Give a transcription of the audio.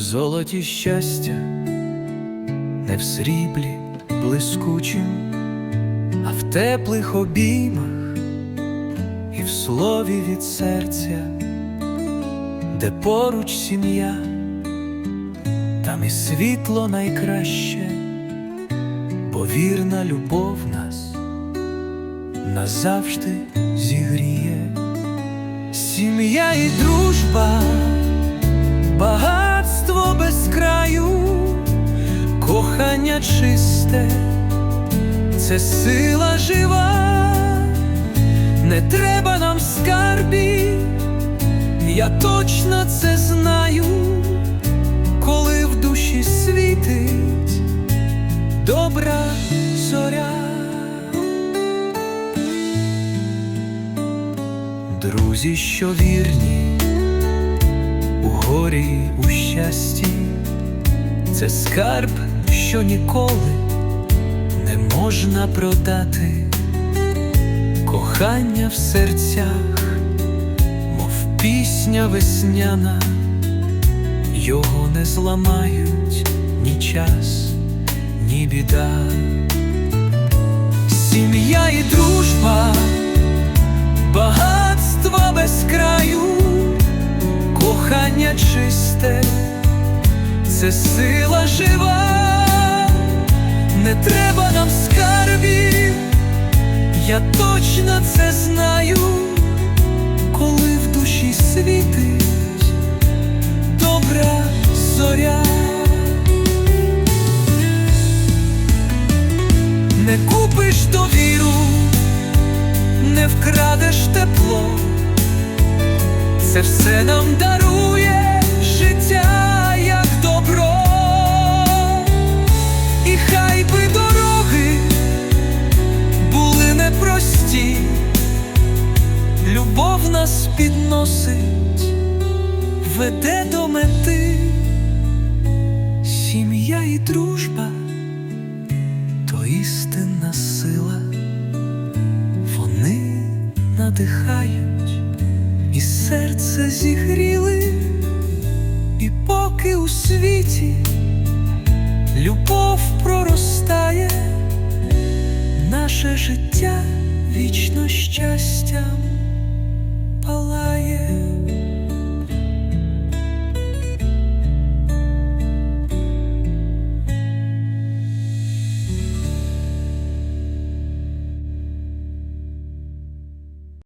золоті щастя, не в сріблі блискучим, а в теплих обіймах і в слові від серця, де поруч сім'я, там і світло найкраще, бо вірна любов нас назавжди зігріє. Сім'я і дружба, чисте, це сила жива, не треба нам скарбів, я точно це знаю, коли в душі світить добра зоря. Друзі, що вірні, у горі, у щасті, це скарб, що ніколи не можна продати, кохання в серцях, мов пісня весняна, його не зламають ні час, ні біда. Сім'я і дружба багатство без краю, кохання чисте, це сила жива, я точно це знаю, коли в душі світить добра зоря. Не купиш довіру не вкрадеш тепло, це все нам дарує підносить, веде до мети, сім'я і дружба то істинна сила. Вони надихають і серце зігріли, і поки у світі любов проростає, наше життя вічно щастям you.